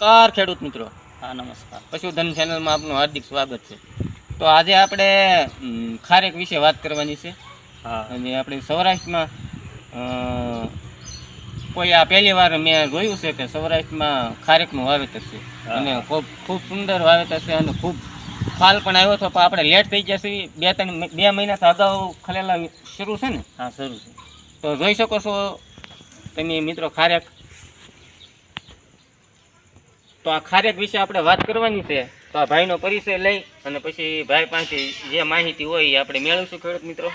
નમસ્કાર ખેડૂત મિત્રો. હા નમસ્કાર. પશુધન ચેનલમાં આપનું હાર્દિક સ્વાગત છે. તો આજે આપણે ખારેક વિશે વાત કરવાની છે. હા. અને આપણે સૌરાષ્ટ્રમાં કોઈ આ પહેલી વાર મેં જોયું છે કે સૌરાષ્ટ્રમાં ખારેકનું વાવેતર છે. અને ખૂબ ખૂબ સુંદર વાવેતર છે અને ખૂબ ફાલ પણ આવ્યો હતો પણ આપણે લેટ થઈ ગયા છે. બે ત્રણ બે મહિનાથી અગાઉ ખલેલા શરૂ છે ને? હા શરૂ છે. તો જોઈ શકો છો તમે મિત્રો ખારેક તો આ ખારેક વિશે આપણે વાત કરવાની છે. તો આ ભાઈનો પરિચય લઈ અને પછી ભાઈ પાસેથી જે માહિતી હોય એ આપણે મેળવીશું ખેડૂત મિત્રો.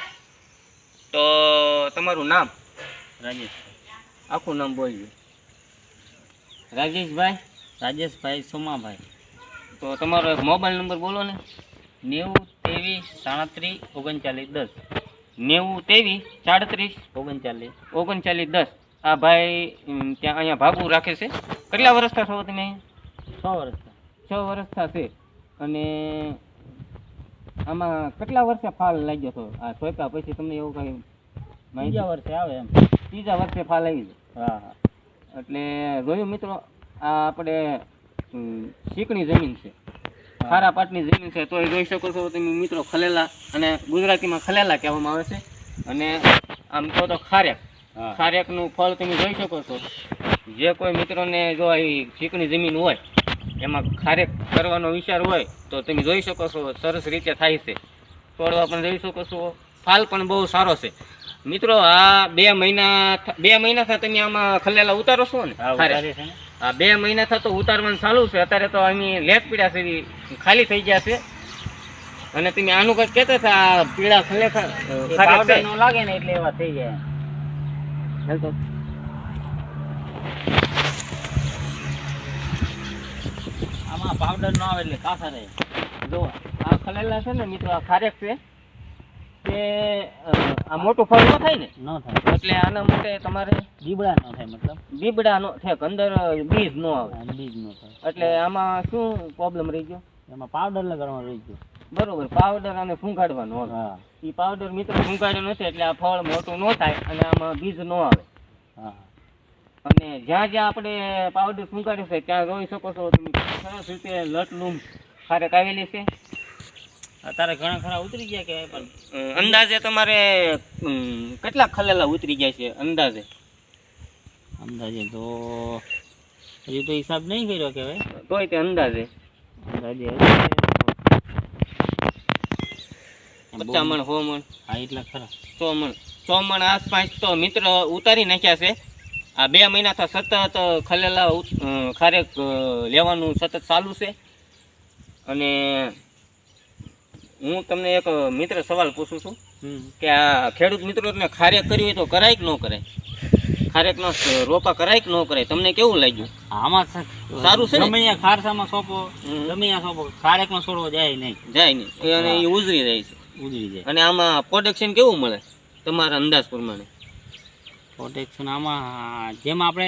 તો તમારું નામ? રાજેશ. આખું નામ બોલજો રાજેશભાઈ? રાજેશભાઈ સોમાભાઈ. તો તમારો મોબાઈલ નંબર બોલો ને. નેવું ત્રેવીસ સાડત્રીસ ઓગણચાલીસ દસ. નેવું ત્રેવીસ સાડત્રીસ ઓગણચાલીસ. ઓગણચાલીસ દસ. આ ભાઈ ત્યાં અહીંયા ભાગુ રાખે છે. કેટલા વર્ષ થશો તમે અહીંયા? છ વર્ષ છ વર્ષ છે અને આમાં કેટલા વર્ષે ફાલ લાગ્યો હતો? આ સોયકા પછી તમને એવું કઈ બીજા વર્ષે આવે એમ. ત્રીજા વર્ષે ફાલ આવી જાય હા હા. એટલે જોયું મિત્રો આ આપણે શીકણી ચીકણી જમીન છે. ખારા પાટની જમીન છે તો એ જોઈ શકો છો તમે મિત્રો ખલેલા અને ગુજરાતીમાં ખલેલા કહેવામાં આવે છે. અને આમ કહો તો ખારેક. ખારેકનું ફળ તમે જોઈ શકો છો. જે કોઈ મિત્રોને જો એ ચીકણી જમીન હોય એમાં ખારેક કરવાનો વિચાર હોય તો તમે જોઈ શકો છો સરસ રીતે થાય છે. તોડવા પણ જોઈ શકો છો ફાલ પણ બહુ સારો છે. મિત્રો આ બે મહિના બે મહિના થયા તમે આમાં ખલેલા ઉતારો છો ને? આ બે મહિના થતો ઉતારવાનું ચાલુ છે. અત્યારે તો અહીં લેટ પીડા છે ખાલી થઈ ગયા છે. અને તમે આનું કંઈક કહેતા હતા આ પીળા ખલેખા લાગે ને એટલે એવા થઈ જાય. આમાં પાવડર ન આવે એટલે કાસા રહે. જો આ ખલેલા છે ને મિત્રો આ ખારેક છે. તે આ મોટું ફળ ન થાય ને? ન થાય. એટલે આના માટે તમારે દીબડા ન થાય મતલબ? બીબડા નો ઠેક અંદર બીજ ન આવે. બીજ ન થાય. એટલે આમાં શું પ્રોબ્લેમ રહી ગયો? એમાં પાવડર લગાડવાનું રહી ગયો. બરોબર પાવડર અને ફૂંકાડવાનો હા. એ પાવડર મિત્રો ફૂંકાડ્યો નથી એટલે આ ફળ મોટું ન થાય અને આમાં બીજ ન આવે. હા. અને જ્યાં જ્યાં આપણે પાવડર ફૂંકાડ્યું છે ત્યાં જોઈ શકો છો તમે સરસ રીતે લટલુમ ખારેક આવેલી છે. અત્યારે ઘણા ખરા ઉતરી ગયા કે પણ અંદાજે તમારે કેટલા ખલેલા ઉતરી ગયા છે અંદાજે? અંદાજે તો હજી તો હિસાબ નહીં કર્યો કે ભાઈ તોય તે અંદાજે. અંદાજે પચાસ મણ સો મણ હા એટલા ખરા. સો મણ સો મણ આસપાસ તો મિત્ર ઉતારી નાખ્યા છે. આ બે મહિનાથી સતત ખલેલા ખારેક લેવાનું સતત ચાલુ છે. અને હું તમને એક મિત્ર સવાલ પૂછું છું કે આ ખેડૂત મિત્રોને ખારેક કરવી હોય તો કરાય કે ન કરાય? ખારેકનો રોપા કરાય કે ન કરાય? તમને કેવું લાગ્યું? આમાં સારું છે? ગમે ત્યાં ખારસામાં સોંપો. ગમે ત્યાં સોંપો ખારેકનો છોડવો જાય નહીં. જાય નહીં. અને એ ઉજરી જાય છે. ઉજરી જાય. અને આમાં પ્રોડક્શન કેવું મળે? તમારા અંદાજ પ્રમાણે. પ્રોટેક્શન આમાં જેમ આપણે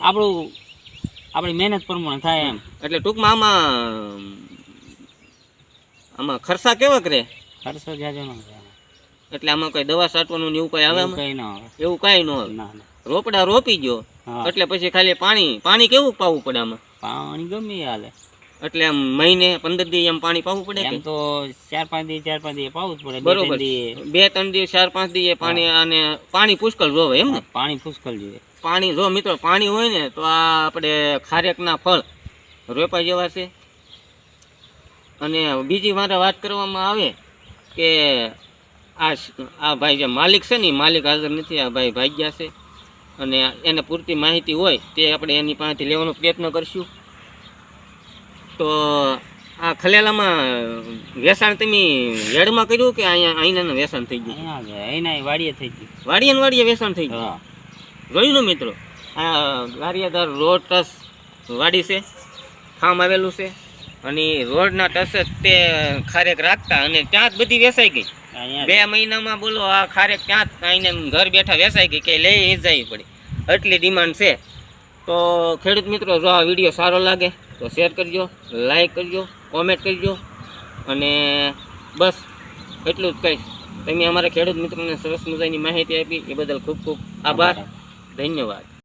આપણું આપણી મહેનત પ્રમાણે થાય એમ. એટલે ટૂંકમાં આમાં આમાં ખર્ચા કેવા કરે? ખર્ચો જાજો ન એટલે આમાં કઈ દવા છાંટવાનું એવું કઈ આવે કઈ ન આવે. એવું કઈ ન આવે? રોપડા રોપી ગયો એટલે પછી ખાલી પાણી પાણી કેવું પાવું પડે આમાં? પાણી ગમે હાલે. એટલે આમ મહિને પંદર દિવસ એમ પાણી પાવું પડે એમ તો ચાર પાંચ દિવસ ચાર પાંચ દિવસ પાવું જ પડે. બરોબર. બે ત્રણ દિવસ ચાર પાંચ દિવસ પાણી અને પાણી પુષ્કળ જોવે એમ ને? પાણી પુષ્કળ જોઈએ પાણી જો મિત્રો પાણી હોય ને તો આ આપણે ખારેકના ફળ રોપા જેવા છે. અને બીજી મારે વાત કરવામાં આવે કે આ આ ભાઈ જે માલિક છે ને માલિક હાજર નથી આ ભાઈ ભાગ્યા છે. અને એને પૂરતી માહિતી હોય તે આપણે એની પાસેથી લેવાનો પ્રયત્ન કરશું. તો આ ખલેલામાં વેસાણ તમે હેડમાં કર્યું કે અહીંયા અહીંના વેસાણ થઈ ગયું? અહીંના વાડીએ થઈ ગયું. વાડીએ ને વાડીએ વેચાણ થઈ ગયું? જોયું ને મિત્રો? આ ગારિયાદાર રોડ ટસ વાડી છે ફાર્મ આવેલું છે અને રોડના ટસ જ તે ખારેક રાખતા અને ત્યાં જ બધી વેસાઈ ગઈ. બે મહિનામાં બોલો આ ખારેક ત્યાં જ અહીંને ઘર બેઠા વેસાઈ ગઈ કે લઈ જ જવી પડી. એટલી ડિમાન્ડ છે. તો ખેડૂત મિત્રો, જો આ વીડિયો સારો લાગે, તો શેર કરજો લાઈક કરજો કોમેન્ટ કરજો, અને બસ એટલું જ કહીશ. તમે અમારા ખેડૂત મિત્રોને સરસ મજાની માહિતી આપી, એ બદલ ખૂબ ખૂબ આભાર. ધન્યવાદ.